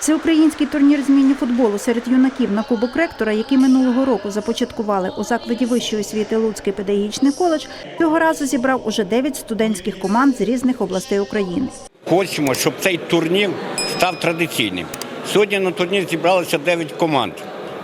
Всеукраїнський турнір з міні-футболу серед юнаків на Кубок ректора, який минулого року започаткували у закладі вищої освіти Луцький педагогічний коледж, цього разу зібрав уже 9 студентських команд з різних областей України. Хочемо, щоб цей турнір став традиційним. Сьогодні на турнір зібралося 9 команд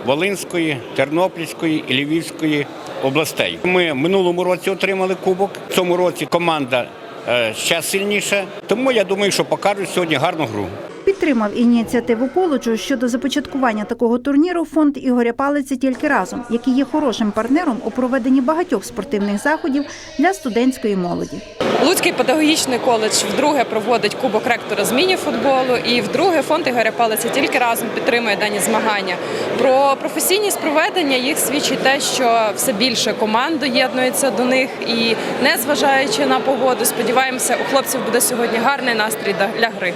Волинської, Тернопільської і Львівської областей. Ми минулому році отримали кубок. В цьому році команда е, ще сильніша. Тому я думаю, що покажуть сьогодні гарну гру. Підтримав ініціативу коледжу щодо започаткування такого турніру фонд Ігоря Палиці тільки разом, який є хорошим партнером у проведенні багатьох спортивних заходів для студентської молоді. Луцький педагогічний коледж вдруге проводить кубок ректора з міні-футболу, і вдруге фонд Ігоря Палиця тільки разом підтримує дані змагання. Про професійність проведення їх свідчить те, що все більше команд доєднується до них, і не зважаючи на погоду, сподіваємося, у хлопців буде сьогодні гарний настрій для гри.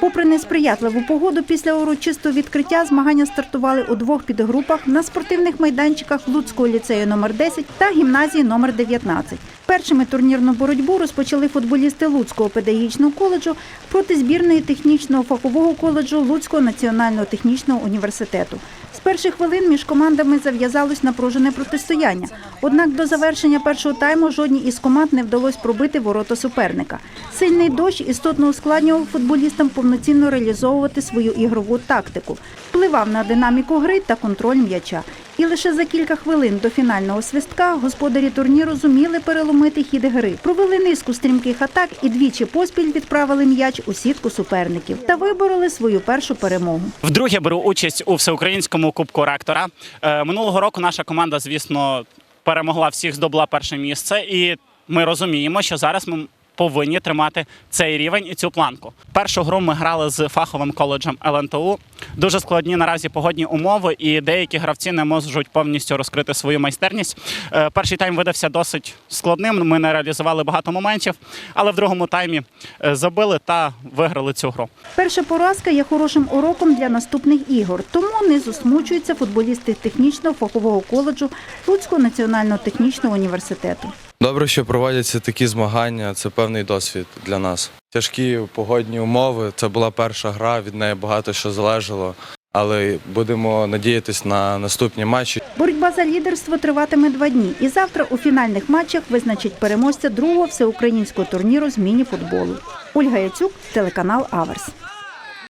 Попри несприятливу погоду, після урочистого відкриття змагання стартували у двох підгрупах на спортивних майданчиках Луцького ліцею номер 10 та гімназії номер 19. Першими турнірну боротьбу розпочали футболісти Луцького педагогічного коледжу проти збірної технічного фахового коледжу Луцького національного технічного університету. З перших хвилин між командами зав'язалось напружене протистояння. Однак до завершення першого тайму жодній із команд не вдалося пробити ворота суперника. Сильний дощ істотно ускладнював футболістам повноцінно реалізовувати свою ігрову тактику, впливав на динаміку гри та контроль м'яча. І лише за кілька хвилин до фінального свистка господарі турніру зуміли переломити хід гри, провели низку стрімких атак і двічі поспіль відправили м'яч у сітку суперників та вибороли свою першу перемогу. Вдруге беру участь у всеукраїнському кубку ректора. Е, Минулого року наша команда, звісно, перемогла всіх, здобула перше місце, і ми розуміємо, що зараз ми повинні тримати цей рівень і цю планку. Першу гру ми грали з фаховим коледжем ЛНТУ. Дуже складні наразі погодні умови, і деякі гравці не можуть повністю розкрити свою майстерність. Е, Перший тайм видався досить складним. Ми не реалізували багато моментів, але в другому таймі е, забили та виграли цю гру. Перша поразка є хорошим уроком для наступних ігор, тому не засмучуються футболісти технічного фахового коледжу Луцького національного технічного університету. Добре, що проводяться такі змагання. Це певний досвід для нас. Тяжкі погодні умови. Це була перша гра, від неї багато що залежало. Але будемо надіятись на наступні матчі. Боротьба за лідерство триватиме два дні, і завтра у фінальних матчах визначить переможця другого всеукраїнського турніру з міні-футболу. Ольга Яцюк, телеканал Аверс.